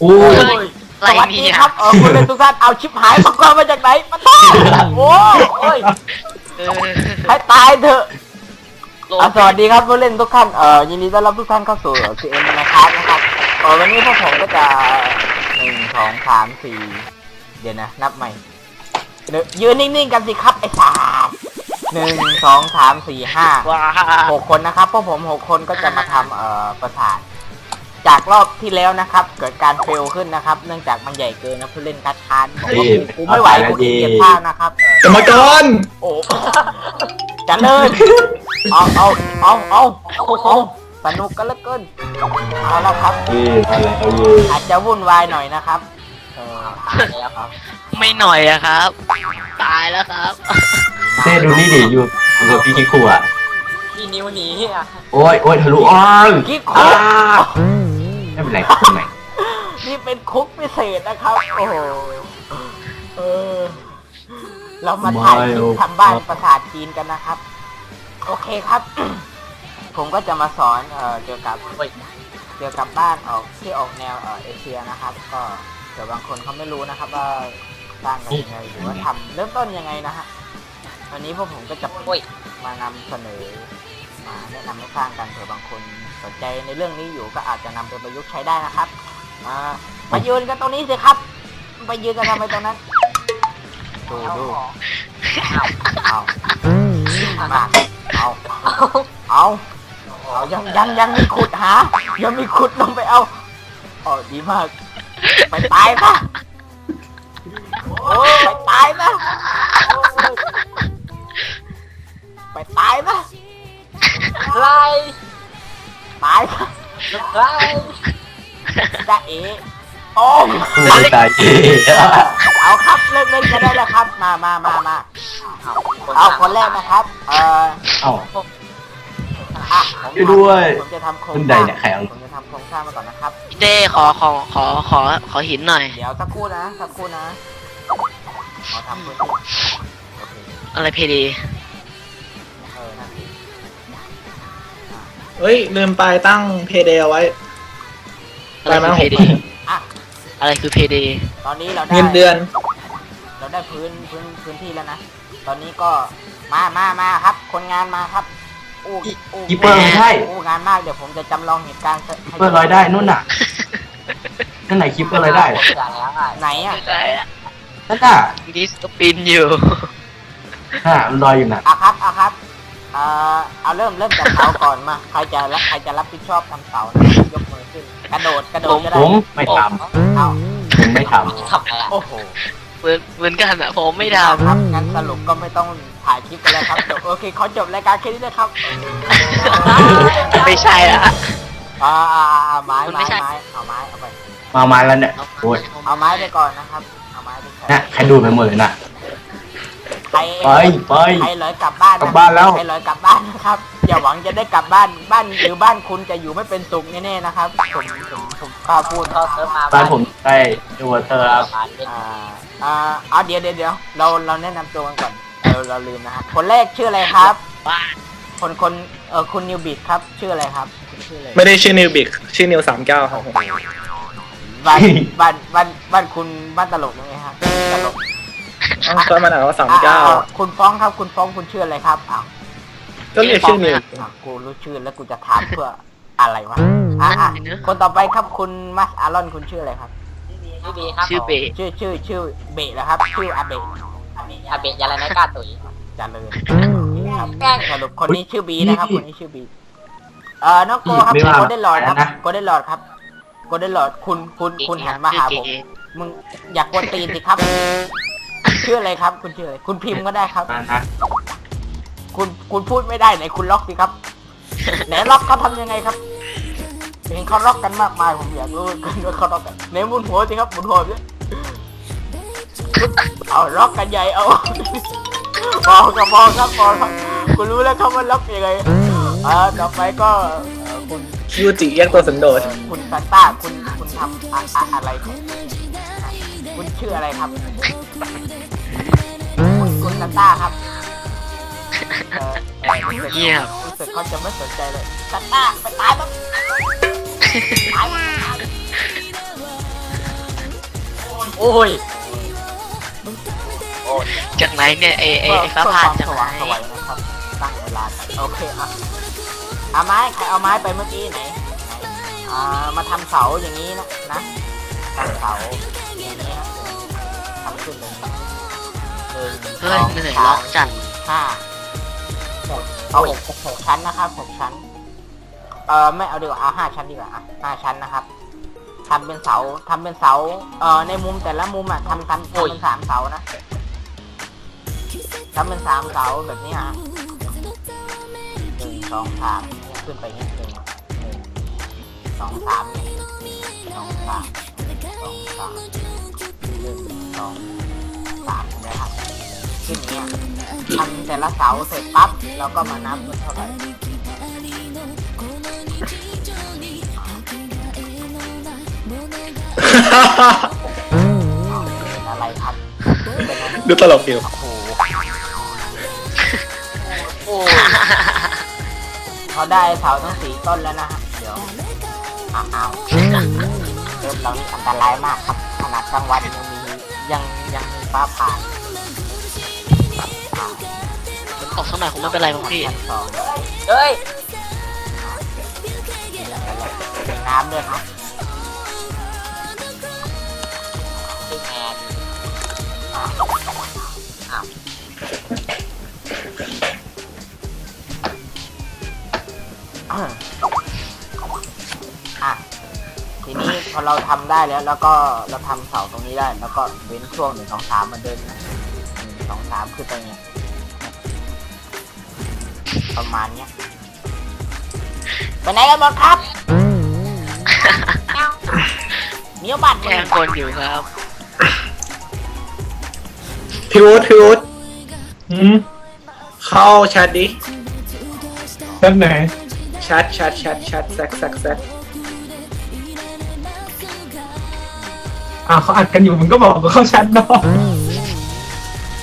โอ้ยอะไรสวัสเนี่ดียครับเออคุณเป็นทุกท่านเอาชิบหายมังกรมาจากไหนมาต้อโอ้โอ้ยเออให้ตายเถอะโลกอะสวัสดีครับผู้เล่นทุกท่านเอ่อยินดีต้อนรับทุกท่านเข้าสู่ซีเอ็มนะครับนะครับเออวันนี้พวกผมก็จะหนึ่งสองสามสี่เดี๋ยวนะนับใหม่เดี๋ยวยืนนิ่งๆกันสิครับไอ้สามหนึ่งสองสามสี่ห้าว้าหกคนนะครับพวกผมหกคนก็จะมาทำเอ่อประสาท จากรอบที่แล้วนะครับ เกิดการเฟลขึ้นนะครับ เนื่องจากมันใหญ่เกินนะผู้เล่นคัดค้านบอกว่ากูไม่ไหวกูขี้เกียจพากนะครับ กรรมกรโอ้จะเลินเอาเอาเอาเอาเอาสนุกกันเหลือเกินเอาละครับเย่อะไรเอาเย่อาจจะวุ่นวายหน่อยนะครับเออตายแล้วครับไม่หน่อยอะครับ ตายแล้วครับเต้ดูนี่ดิอยู่อยู่กับพี่คิคุอะที่นิ้วหนีอะโอ้ยโอ้ยทะลุอ้อนกิ๊กโคอ้า ไม่เป็นไรไม่เป็นไรนี่เป็นคุกพิเศษนะครับ โอ้โห เออ เรามาถ่ายคลิปทำบ้านประสาทจีนกันนะครับ โอเคครับ ผมก็จะมาสอนเอ่อเกี่ยวกับเกี่ยวกับบ้านออกที่ออกแนวเอ่อเอเชียนะครับ ก็เดี๋ยวบางคนเขาไม่รู้นะครับ ว่าสร้างกันยังไงหรือว่าทำเริ่มต้นยังไงนะฮะวันนี้พวกผมก็จะมานำเสนอมาแนะนำให้สร้างกันเผื่อบางคน สนใจในเรื่องนี้อยู่ก็อาจจะนำไปประยุกต์ใช้ได้นะครับมามายืนกันตรงนี้สิครับ ไปยืนกันทำไมตรงนั้น ดูดูเอามาเอาเอาเอายังยังยังมีขุดหายังมีขุดลงไปเอาอ๋อดีมาก ไปตายนะโอ้ยไปตายนะโอ้ยไปตายนะไล่ ตายไล่จะเอ๋โอ้มไม่ตายเย่เอาครับเล่นเล่นกันได้แล้วครับ มามามามาเอาคนแรกนะครับ เอ่อเอ้า อะผมช่วยด้วย ผมจะทำโครงขึ้นสใดร้างเนี่ยใครเอาผมจะทำโครงสร้างมาก่อนนะครับ พี่เต้ขอขอขอขอขอหินหน่อย เดี๋ยวสักครู่นะสักครู่นะขอทำพื้นที่โอเคอะไรเพดี เฮ้ย ลืมไปตั้งเพเดไว้ อะไรคือเพดีอะ อะไรคือเพดีตอนนี้เราได้เงินเดือน เราได้พื้นพื้นพื้นที่แล้วนะ ตอนนี้ก็มามามาครับ คนงานมาครับอู้อู้คิปเปอร์ไม่ใช่ อู้งานมากเดี๋ยวผมจะจำลองเหตุการณ์ให้คิปเปอร์ลอยได้นู่นน่ะนั่นไหนคิปเปอร์ลอยได้ไหนอะใช่อะนั่นน่ะดิสก็ปินอยู่น่ะมันลอยอยู่น่ะอะครับอะครับเอ่อเอาเริ่มเริ่มจากเสาก่อนมา ใครจะรับใครจะรับผิดชอบทำเสานะยกมือขึ้น กระโดดกระโดดก็ผได้มไม่ทเอาำผมไม่ทโอ้โหเหมือนเหมือนกันอะผมไม่ทเอาครับงั้นสรุปก็ไม่ต้องถ่ายคลิปกันแล้วครับจบโอเคขอจบรายการแค่นี้นะครับำไม่ใช่อะอ่าอ่าอ่าไม้มันไม้ไม่ใช่ไม้เอาไม้เอาไปำมามาแล้วเนี่ยโอ้ยเอาไม้ไปก่อนนะครับเอาไม้ไปใช้น่ะใครดูดไปหมดเลยน่ะ ใครไปไป ใครเลยกลับบ้านนะกลับบ้านแล้ว ใครเลยกลับบ้านนะครับ อย่าหวังจะได้กลับบ้าน บ้านหรือบ้านคุณจะอยู่ไม่เป็นสุขแน่ๆนะครับ ผมผมผมกล้าพูดบ้านผมได้ดูวอเตอร์ครับอ่าอ่าเอาเดี๋ยวเดี๋ยวเดี๋ยวเราเราแนะนำตัวกันก่อนเราเราลืมนะครับคนแรกชื่ออะไรครับ บ้านคนคนเออคุณนิวบิดครับชื่ออะไรครับคุณชื่ออะไรไม่ได้ชื่อนิวบิกชื่อนิวสามเก้าครับผมบ้านบ้านบ้านบ้านคุณบ้านตลกไหมครับตลก อ้าวก็มันอ่านว่าสามเก้าอ่อ่คุณฟ้องครับคุณฟ้องคุณชื่ออะไรครับอ้าวก็เรียกชื่อนิวอะกูรู้ชื่อแล้วกูจะถามเพื่ออะไรวะอะอะคนต่อไปครับคุณมัสอารอนคุณชื่ออะไรครับ ชื่อเบะชื่อชื่อชื่อเบะนะครับ ชื่ออาเบะอาเบะยาลาไนกาตุยจาเลยครับสรุปคนนี้ชื่อบีนะครับ คนนี้ชื่อบี เอ่อน้องโกครับโกลเด้นลอร์ดครับโกลเด้นลอร์ดครับโกลเด้นลอร์ดคุณคุณคุณหันมาหาผมชื่อเก๋มึงอยากกวนตีนสิครับ ชื่ออะไรครับ คุณชื่ออะไรคุณพิมพ์ก็ได้ครับ มานะคุณคุณพูดไม่ได้ไหนคุณล็อกสิครับ ไหนล็อกเขาทำยังไงครับเห็นเขาล็อกกันมากมายผมอยากรู้กันว่าเขาล็อกกันไหนหมุนหัวสิครับหมุนหัวสิเอาล็อกกันใหญ่เอาพอกับพอครับพอครับคุณรู้แล้วครับว่าล็อกยังไงอ่าต่อไปก็เอ่อคุณยูจิแยกตัวสันโดษคุณซานต้าคุณคุณทำอะอะอะไรเนี่ยคุณชื่ออะไรครับคุณคุณ ซานต้าครับเอ่อเอ่อรู้สึกเงียบ รู้สึกเขาจะไม่สนใจเลยซานต้าไปตายมั้งตายมั้งโอ้ยจากไหนเนี่ยไอไอไอฟ้าเพื่อผ่านควจากสไหนว่างสวยนะครับตั้งเวลากันโอเคอะเอาไม้ใครเอาไม้ไปเมื่อกี้ไหนไหนอ่ามาทำเสาอย่างนี้นะนะทำเสาอย่างนี้ เฮ้ยสองเหนื่อยสาร้อมงจัดห้าหกเอาหกหกชั้นนะครับหกชั้น เออไม่เอาดีกว่าเอาห้าชั้นดีกว่าอะห้าชั้นนะครับทำเป็นเสาทำเป็นเสา เอ่อ ในมุมแต่ละมุมอะทำทำทำเป็นสามเสานะทำเป็นสามเสาแบบนี้อะหนึ่งสองสามขึ้นไปนิดหนึ่งหนึ่งสองสามสองสามสองสามหนึ่งสอง สามนะครับขึ้นเนี่ยทำแต่ละเสาเสร็จปั๊บเราก็มานับว่าเท่าไหร่เป็นอะไรครับเป็นอะไรดูตลกอยู่โอ้โหโอ้เขาได้เสาทั้งสี่ต้นแล้วนะฮะเดี๋ยวอ้าวเริ่มเรานี่อันตรายมากครับ ขนาดกลางวันยังมียัง ยังมีฟ้าผ่าอ่ามันตกสักหน่อยคงไม่เป็นไรมั้งพี่ชั้นสองเฮ้ยมีน้ำด้วยครับพี่แมนอะ พอเราทำได้แล้ว แล้วก็เราทำเสาตรงนี้ได้ แล้วก็เว้นช่วงหนึ่งสองสามมาเดินหนึ่งสองสามคือตรงเนี้ยประมาณเนี้ยไปไหนกันหมดครับเมียวบัตรแกล้งคนอยู่ครับพี่วูดพี่วูดหืมเข้าแชทดิด้านไหนแชทแชทแชทแชทแซกแซกแซก อ่าเขาอัดกันอยู่มันก็บอกว่าเขาชัดเนาะ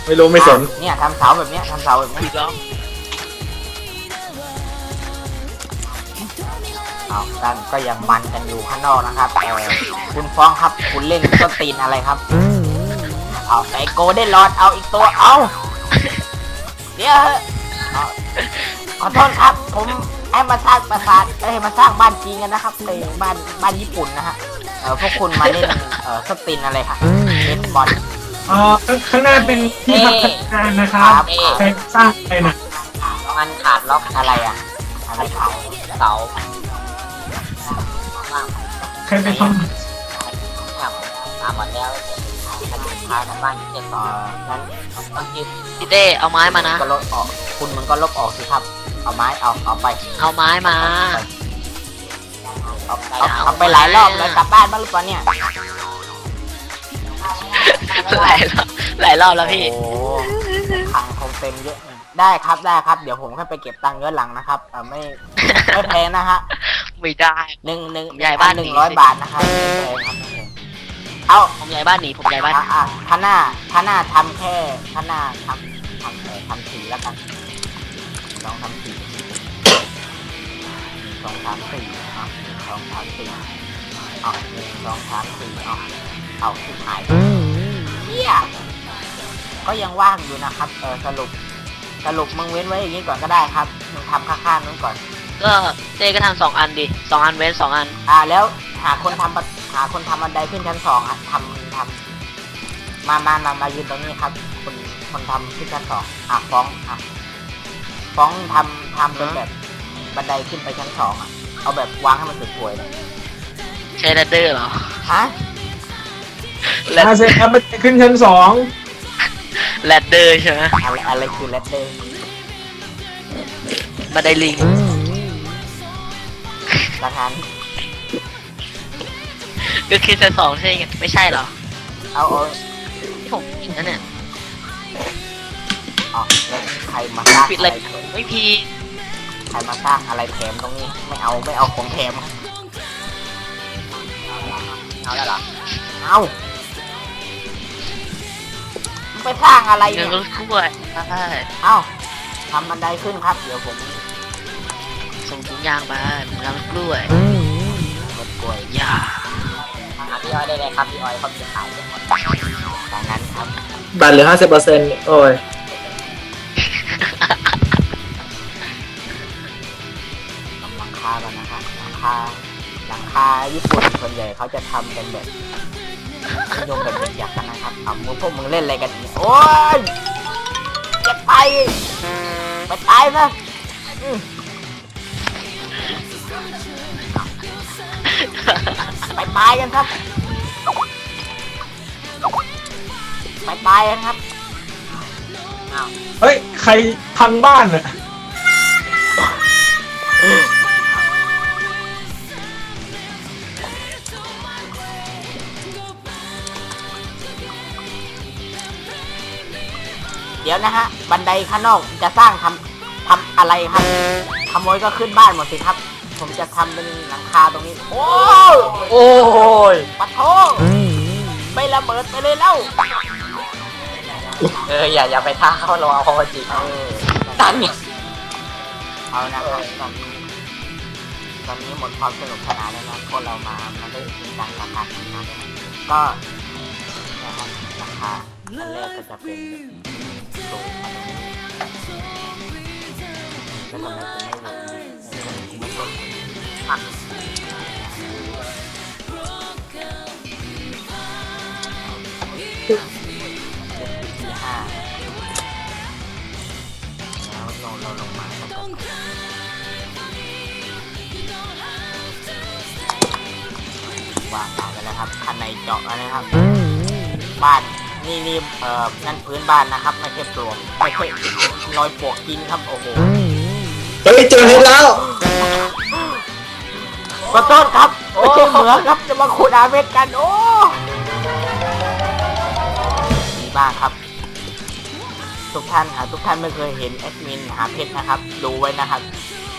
ไม่รู้ไม่สน เนี่ยทำเสาแบบเนี้ยทำเสาแบบเนี้ยพี่ร้องเอากันก็ยังมันกันอยู่ข้างนอกนะครับเออคุณฟ้องครับคุณเล่นต้นตีนอะไรครับ เอาใส่โกลเด้นลอดเอาอีกตัวเอาเดี๋ยวเถอะเอาขอโทษครับ ผมให้มาสร้างปราสาทเอ้ยมาสร้างบ้านจีนกันนะครับเอ้ยบ้านบ้านญี่ปุ่นนะฮะเออพวกคุณมาเล่นเออสตินอะไรครับเล่นบอลอ่าข้างหน้าเป็นที่พักพนักงานนะครับครับใครสร้างอะไรนะมันขาดล็อกอะไรอะอะไรเขาเสาใครไปทเนี่ยตามหมดแล้วถ้าจะพากันบ้านที่เจ็ดเอต่ออนั้นต้องยืดพี่เต้เอาไม้มานะ ก็ลบออก คุณมันก็ลบออกสิครับ เอาไม้เอาเอาไปเอาไม้มา เอาเอาเอาไปหลายรอบเลยกลับบ้านบ้างหรือเปล่าเนี่ยหลายรอบหลายรอบแล้วพี่ โอ้พังคงเต็มเยอะได้ครับได้ครับ เดี๋ยวผมแค่ไปเก็บตังค์ย้อนหลังนะครับเออไม่ไม่แพงนะฮะไม่ได้ หนึ่งหนึ่งผมย้ายบ้านหนึ่งหนีร้อยสิ บาทนะครับไม่แพงครับไม่แพงเอา ผมย้ายบ้านหนีผมย้ายบ้านหอะนีอะท่าหน้าท่าหน้าทำแค่ท่าหน้าทำทำเออทำสีแล้วกัน ลองทำสีหนึ่งสองสามสี่อะหนึ่งสองสามสี่เอาหนึ่งสองสามสี่เอาเอาสุดท้ายเฮียก็ยังว่างอยู่นะครับ เออสรุป สรุปมึงเว้นไว้อย่างนี้ก่อนก็ได้ครับ มึงทำข้างๆนู้นก่อน ก็เต้ก็ทำสองอันดิสองอันเว้นสองอัน อ่าแล้วหาคนทำบันหาคนทำบันไดขึ้นชั้นสองอะทำทำมามามามายืนตรงนี้ครับ คนคนทำขึ้นชั้นสองอะฟ้องอะ ฟ้องทำทำเป็นแบบบันไดขึ้นไปชั้นสองอะ เอาแบบวางให้มันสวยๆเลยใช้แรดเดอร์เหรอฮะแรำดอาเซ็ครับมันจะขึ้นชั้นสองแรดเดอร์ใช่ไหมอะไรอะไรคือเลตเตอร์บันไดลิงประธานก็คือชั้นสองใช่ไงไม่ใช่เหรอ เอาเอาที่ผมผิดนะเนี่ย เอแล้วใครมาสร้างผิดอะเลไรยไม่พีใครมาสร้างอะไรแถมตรงนี้ ไม่เอาไม่เอาของแถมเอาแล้วเหรอเอามึงไปสร้างอะไรเงิเนี่นยรถกล้วยใช่เอ้าทำบันไดขึ้นครับ เดี๋ยวผมส่งถุงยางมาถุงยางรถกล้วยรถกล้วยอย่าข้หาพี่อ้อยได้เลยครับพี่อ้อยเขามีขายทั้งหมดดังนั้นครับ บัตรเหลือห้าสิบเปอร์เซ็นต์โอ้ยำหลังคากันนะครับหลังคาหลังคาญี่ปุ่นส่วนใหญ่เขาจะทำกันแบบนิยมแบบอยากกันนะครับเอามึงพวกมึงเล่นอะไรกันเนี่ยโอ้ยจะไปไปตายนะไปตายกันครับไปตายกันครับเฮ้ย ใครพังบ้านอะ ดี๋ยวนะฮะ บันไดข้างนอกจะสร้างทำทำอะไรครับขโมยก็ขึ้นบ้านหมดสิครับ ผมจะทำเป็นหลังคาตรงนี้ โอ้โอ้ยปะโทไม่ระเบิดไปเลยเล่า เอออย่าอย่าไปท้าเขาเราเอาเขาจริงเออตันเนี่ยเอานะครับตอนนี้ตอนนี้หมดความสนุกสนานแล้วนะพวกเรามามาเล่นจริงจังราคาสินค้ากันก็นะครับราคาอันแรกก็จะเป็น ลงแล้วทำไมถึงไม่ลงไม่ลงอะที่ห้าแล้วลงเราลงมาแล้วก็วางตาไปแล้วครับคันในเจาะแล้วนะครับ บ้าน นี่นี่เอ่อนั่นพื้นบ้านนะครับ ไม่ใช่ปลวกไม่ใช่รอยปลวกกินครับโอ้โหเฮ้ยเจอเพชรแล้วขอโทษครับไม่ใช่เหมืองครับจะมาขุดอาเมดกันโอ้ดีมากครับ ทุกท่านหากทุกท่านไม่เคยเห็นแอดมินหาเพชรนะครับ ดูไว้นะครับ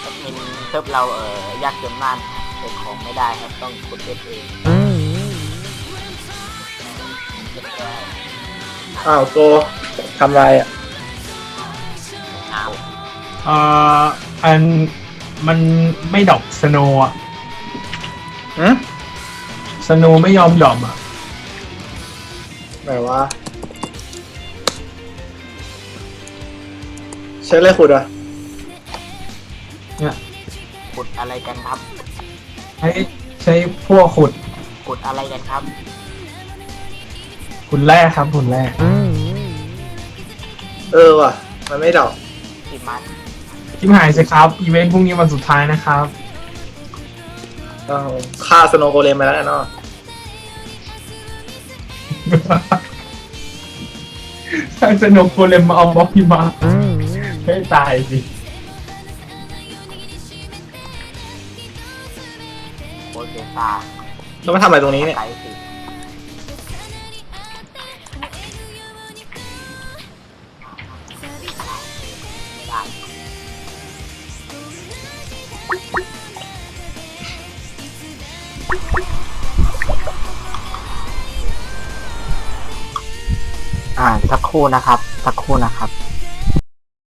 แอดมินเซิร์ฟเราเอ่อยากจนมากเก็บของไม่ได้ครับต้องขุดเพชรเอง อ้าวโกทำไรอะเอ่ออันมันไม่ดรอกสโนอะหืมสโนไม่ยอมดรอปอะไหนวะใช้อะไรขุดอะเนี่ยขุดอะไรกันครับ ใช้ใช้พวกขุดขุดอะไรกันครับ ขุดแร่ครับขุดแร่เออว่ะ มันไม่ดอกสิมันทิมหายสิครับ อีเวนต์พรุ่งนี้วันสุดท้ายนะครับต้องฆ่าสโนว์โกเลมไปแล้วเนาะถ้าสนุกโกเลมมาเอาบล็อกพี่มาให้ตายสิโคเซตาแล้วมาทำอะไรตรงนี้เนี่ย ไกลสิ รู่นะครับ สักครู่นะครับ